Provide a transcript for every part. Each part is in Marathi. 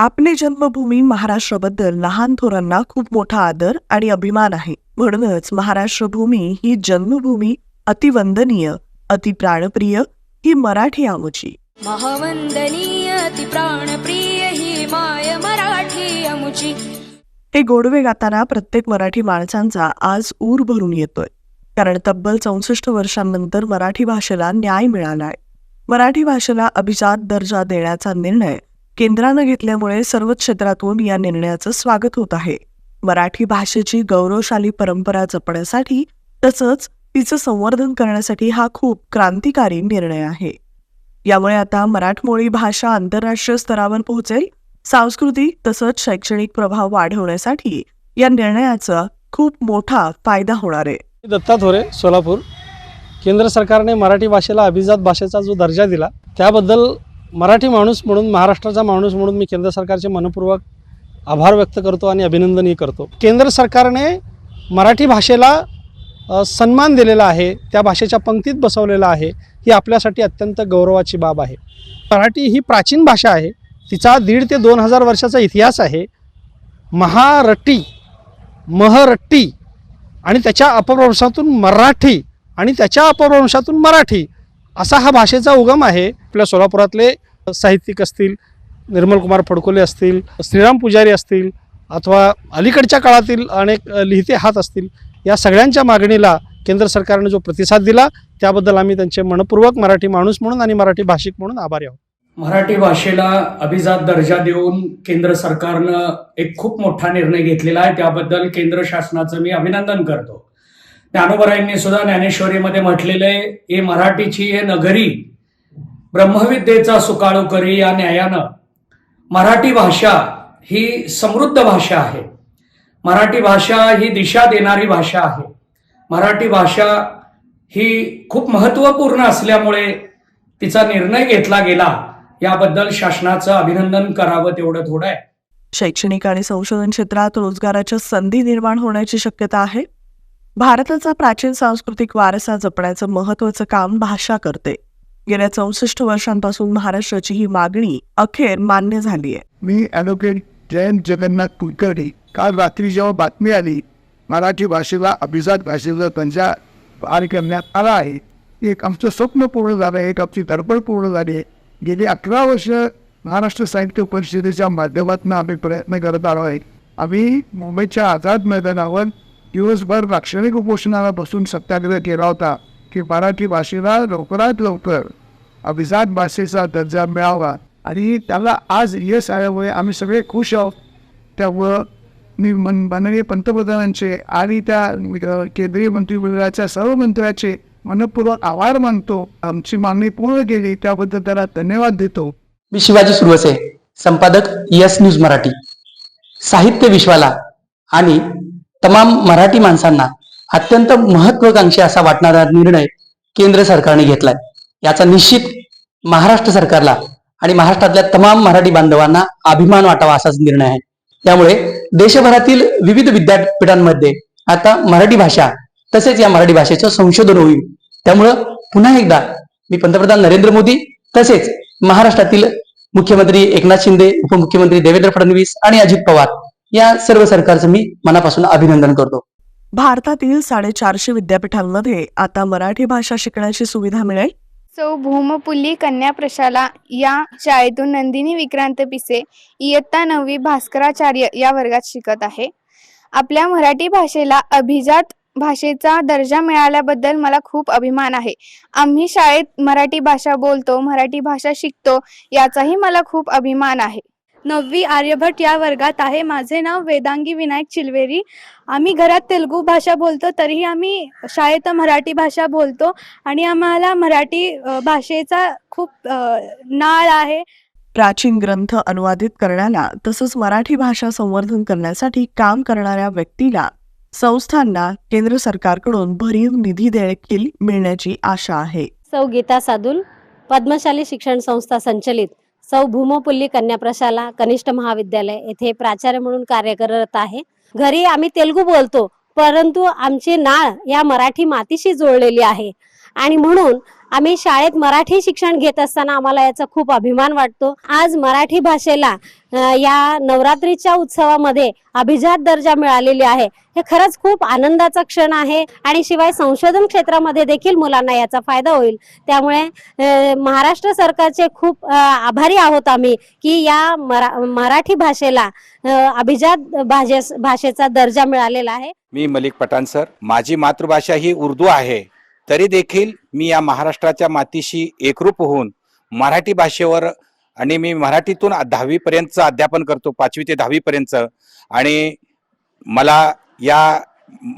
आपली जन्मभूमी महाराष्ट्राबद्दल लहान थोरांना खूप मोठा आदर आणि अभिमान आहे. म्हणूनच महाराष्ट्र भूमी ही जन्मभूमी अतिवंदनीय अति प्राणप्रिय ही मराठी आमुची. महावंदनीय ती प्राणप्रिय ही माय मराठी अमुची हे गोडवे गाताना प्रत्येक मराठी माणसांचा आज ऊर भरून येतोय. कारण तब्बल चौसष्ट वर्षांनंतर मराठी भाषेला न्याय मिळालाय. मराठी भाषेला अभिजात दर्जा देण्याचा निर्णय केंद्रानं घेतल्यामुळे सर्व क्षेत्रातून या निर्णयाचं स्वागत होत आहे. मराठी भाषेची गौरवशाली परंपरा जपण्यासाठी तसंच तिचं संवर्धन करण्यासाठी हा खूप क्रांतिकारी निर्णय आहे. यामुळे आता मराठमोळी भाषा आंतरराष्ट्रीय स्तरावर पोहोचेल. सांस्कृतिक तसंच शैक्षणिक प्रभाव वाढवण्यासाठी या निर्णयाचा खूप मोठा फायदा होणार आहे. दत्ता थोरे सोलापूर. केंद्र सरकारने मराठी भाषेला अभिजात भाषेचा जो दर्जा दिला त्याबद्दल मराठी माणूस म्हणून महाराष्ट्राचा माणूस म्हणून मी केंद्र सरकारचे मनपूर्वक आभार व्यक्त करतो आणि अभिनंदनही करतो. केंद्र सरकारने मराठी भाषेला सन्मान दिलेला आहे त्या भाषेच्या पंक्तीत बसवलेला आहे ही आपल्यासाठी अत्यंत गौरवाची बाब आहे. मराठी ही प्राचीन भाषा आहे तिचा दीड ते दोन हजार वर्षाचा इतिहास आहे. महारट्टी महरट्टी आणि त्याच्या अपभ्रंशातून मराठी आणि त्याच्या अपभ्रंशातून मराठी असा हा भाषेचा उगम आहे. आपल्या सोलापुरातले साहित्यिक असतील निर्मलकुमार फडकोले असतील श्रीराम पुजारी असतील अथवा अलीकडच्या काळातील अनेक लिहिते हात असतील या सगळ्यांच्या मागणीला केंद्र सरकारने जो प्रतिसाद दिला त्याबद्दल आम्ही त्यांचे मनपूर्वक मराठी माणूस म्हणून आणि मराठी भाषिक म्हणून आभारी आहोत. मराठी भाषेला अभिजात दर्जा देऊन केंद्र सरकारनं एक खूप मोठा निर्णय घेतलेला आहे. त्याबद्दल केंद्र शासनाचं मी अभिनंदन करतो. ज्ञानोबरायांनी सुद्धा ज्ञानेश्वरीमध्ये म्हटलेलं आहे हे मराठीची हे नगरी ब्रह्मविद्येचा सुकाळू करी या न्यायानं. मराठी भाषा ही समृद्ध भाषा आहे. मराठी भाषा ही दिशा देणारी भाषा आहे. मराठी भाषा ही खूप महत्त्वपूर्ण असल्यामुळे तिचा निर्णय घेतला गेला. याबद्दल शासनाचं अभिनंदन करावं तेवढं थोडं आहे. शैक्षणिक आणि संशोधन क्षेत्रात रोजगाराच्या संधी निर्माण होण्याची शक्यता आहे. भारताचा प्राचीन सांस्कृतिक वारसा जपण्याचं महत्वाचं काम भाषा करते. गेल्या चौसष्ट वर्षांपासून महाराष्ट्राची ही मागणी अखेर मान्य झाली आहे. मी ॲडव्होकेट जयंत जगन्नाथ कुलकर्णी. काल रात्री जेव्हा बातमी आली मराठी भाषेला अभिजात भाषेचा त्यांच्या पार करण्यात आला आहे. एक आमचं स्वप्न पूर्ण झालं आहे एक आमची धडपड पूर्ण झाली आहे. गेली अकरा वर्ष महाराष्ट्र साहित्य परिषदेच्या माध्यमातून आम्ही प्रयत्न करत आलो आहे. आम्ही मुंबईच्या आझाद मैदानावर दिवसभर लाक्षणिक उपोषणाला बसून सत्याग्रह केला होता की मराठी भाषेला लवकरात लवकर अभिजात भाषेचा दर्जा मिळावा. आणि त्याला आज यश आल्यामुळे आम्ही सगळे खुश आहोत. त्यामुळं मी मन माननीय पंतप्रधानांचे आणि त्या केंद्रीय मंत्रिमंडळाच्या सर्व मंत्र्याचे मनपूर्वक आभार मानतो. आमची मागणी पूर्ण केली त्याबद्दल त्याला धन्यवाद देतो. मी शिवाजी सुरवसे संपादक यस न्यूज मराठी. साहित्य विश्वाला आणि तमाम मराठी माणसांना अत्यंत महत्वाकांक्षी असा वाटणारा निर्णय केंद्र सरकारने घेतलाय. याचा निश्चित महाराष्ट्र सरकारला आणि महाराष्ट्रातल्या तमाम मराठी बांधवांना अभिमान वाटावा असाच निर्णय आहे. त्यामुळे देशभरातील विविध विद्यापीठांमध्ये आता मराठी भाषा तसेच या मराठी भाषेचं संशोधन होईल. त्यामुळं पुन्हा एकदा मी पंतप्रधान नरेंद्र मोदी तसेच महाराष्ट्रातील मुख्यमंत्री एकनाथ शिंदे उपमुख्यमंत्री देवेंद्र फडणवीस आणि अजित पवार या सर्व सरकारचं मी मनापासून अभिनंदन करतो. भारतातील साडेचारशे विद्यापीठांमध्ये आता मराठी भाषा शिकण्याची सुविधा मिळेल? सौ भूमपुल्ली कन्या प्रशाला या शाळेतून नंदिनी विक्रांत पिसे इयत्ता नववी भास्कराचार्य या वर्गात शिकत आहे. आपल्या मराठी भाषेला अभिजात भाषेचा दर्जा मिळाल्याबद्दल मला खूप अभिमान आहे. आम्ही शाळेत मराठी भाषा बोलतो मराठी भाषा शिकतो याचाही मला खूप अभिमान आहे. नववी आर्यभट या वर्गात आहे. माझे नाव वेदांगी विनायक चिलवेरी. आम्ही घरात तेलुगू भाषा बोलतो तरीही आम्ही शाळेत मराठी भाषा बोलतो आणि आम्हाला मराठी भाषेचा खूप नाळ आहे. प्राचीन ग्रंथ अनुवादित करण्याला तसंच मराठी भाषा संवर्धन करण्यासाठी काम करणाऱ्या व्यक्तीला संस्थांना केंद्र सरकारकडून भरीव निधी देखील मिळण्याची आशा आहे. सौ गीता सादुल पद्मशाली शिक्षण संस्था संचलित. सौ भूमपुल्ली कन्या प्रशाला कनिष्ठ महाविद्यालय येथे प्राचार्य म्हणून कार्य करत आहे. घरी आम्ही तेलुगू बोलतो परंतु आमची नाळ या मराठी मातीशी जोडलेली आहे. आणि म्हणून आम्ही शाळेत मराठी शिक्षण घेत असताना आम्हाला याचा खूप अभिमान वाटतो. आज मराठी भाषेला या नवरात्रीच्या उत्सवामध्ये अभिजात दर्जा मिळालेली आहे. हे खरंच खूप आनंदाचा क्षण आहे आणि शिवाय संशोधन क्षेत्रामध्ये देखील मुलांना याचा फायदा होईल. त्यामुळे महाराष्ट्र सरकारचे खूप आभारी आहोत आम्ही की या मरा मराठी भाषेला अभिजात भाषे भाषेचा दर्जा मिळालेला आहे. मी मलिक पठाण सर. माझी मातृभाषा ही उर्दू आहे. तरी देखील मी या महाराष्ट्राच्या मातीशी एकरूप होऊन मराठी भाषेवर आणि मी मराठीतून दहावीपर्यंतचं अध्यापन करतो पाचवी ते दहावीपर्यंतचं. आणि मला या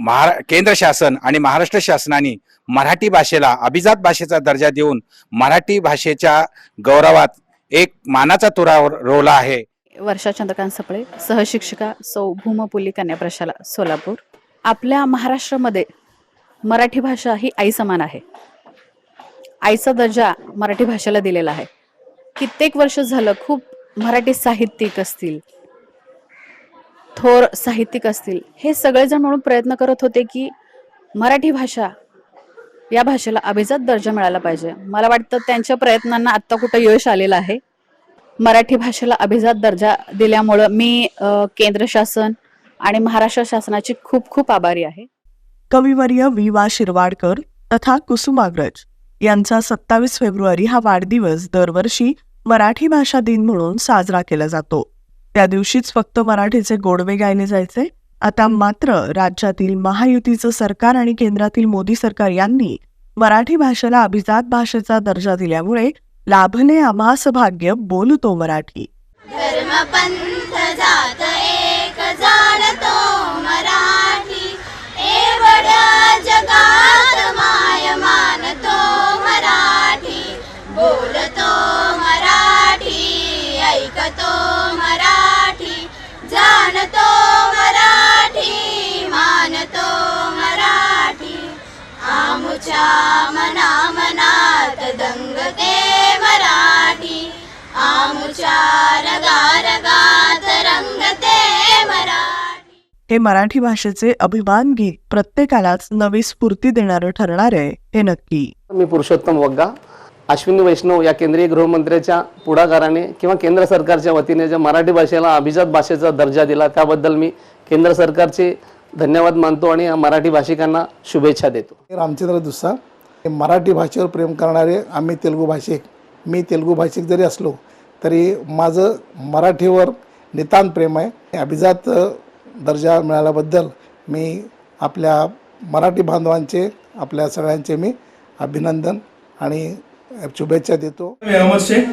महारा केंद्र शासन आणि महाराष्ट्र शासनाने मराठी भाषेला अभिजात भाषेचा दर्जा देऊन मराठी भाषेच्या गौरवात एक मानाचा तुरा रोवला आहे. वर्षा चंद्रकांत सपळे सहशिक्षिका सौ भूमपुली कन्या प्रशाला सोलापूर. आपल्या महाराष्ट्रामध्ये मराठी भाषा ही आई समान आहे. आईचा दर्जा मराठी भाषेला दिलेला आहे. कित्येक वर्ष झालं खूप मराठी साहित्यिक असतील थोर साहित्यिक असतील हे सगळेजण म्हणून प्रयत्न करत होते की मराठी भाषा या भाषेला अभिजात दर्जा मिळाला पाहिजे. मला वाटतं त्यांच्या प्रयत्नांना आत्ता कुठं यश आलेलं आहे. मराठी भाषेला अभिजात दर्जा दिल्यामुळं मी केंद्र शासन आणि महाराष्ट्र शासनाची खूप खूप आभारी आहे. कविवर्य वि वा शिरवाडकर तथा कुसुमाग्रज यांचा सत्तावीस फेब्रुवारी हा वाढदिवस दरवर्षी मराठी भाषा दिन म्हणून साजरा केला जातो. त्या दिवशीच फक्त मराठीचे गोडवे गायले जायचे. आता मात्र राज्यातील महायुतीचं सरकार आणि केंद्रातील मोदी सरकार यांनी मराठी भाषेला अभिजात भाषेचा दर्जा दिल्यामुळे लाभले आम्हास भाग्य बोलतो मराठी. धर्मपंथ जात एक जाणतो आमुच्या मना मनात दंगते मराठी. आमुच्या रगा रगात रंगते मराठी. हे मराठी भाषेचे अभिमान गीत प्रत्येकालाच नवी स्फूर्ती देणारं ठरणार आहे हे नक्की. मी पुरुषोत्तम वग्गा अश्विनी वैष्णव या केंद्रीय गृहमंत्र्याच्या पुढाकाराने किंवा केंद्र सरकारच्या वतीने ज्या मराठी भाषेला अभिजात भाषेचा दर्जा दिला त्याबद्दल मी केंद्र सरकारचे धन्यवाद मानतो आणि या मराठी भाषिकांना शुभेच्छा देतो. रामचंद्र दुस्सा हे मराठी भाषेवर प्रेम करणारे आम्ही तेलुगू भाषिक. मी तेलुगू भाषिक जरी असलो तरी माझं मराठीवर नितांत प्रेम आहे. अभिजात दर्जा मिळाल्याबद्दल मी आपल्या मराठी बांधवांचे आपल्या सगळ्यांचे मी अभिनंदन आणि शुभेच्छा देतो. मी अहमद शेख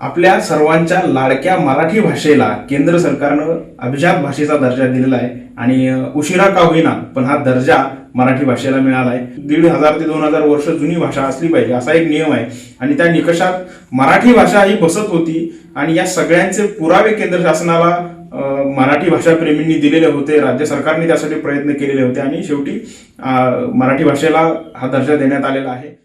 आपल्या सर्वांच्या लाडक्या मराठी भाषेला केंद्र सरकारनं अभिजात भाषेचा दर्जा दिलेला आहे. आणि उशिरा का होईना पण हा दर्जा मराठी भाषेला मिळाला आहे. दीड हजार ते दोन हजार वर्ष जुनी भाषा असली पाहिजे असा एक नियम आहे. आणि त्या निकषात मराठी भाषा ही बसत होती आणि या सगळ्यांचे पुरावे केंद्र शासनाला मराठी भाषा प्रेमींनी दिलेले होते. राज्य सरकारने त्यासाठी प्रयत्न केलेले होते आणि शेवटी मराठी भाषेला हा दर्जा देण्यात आलेला आहे.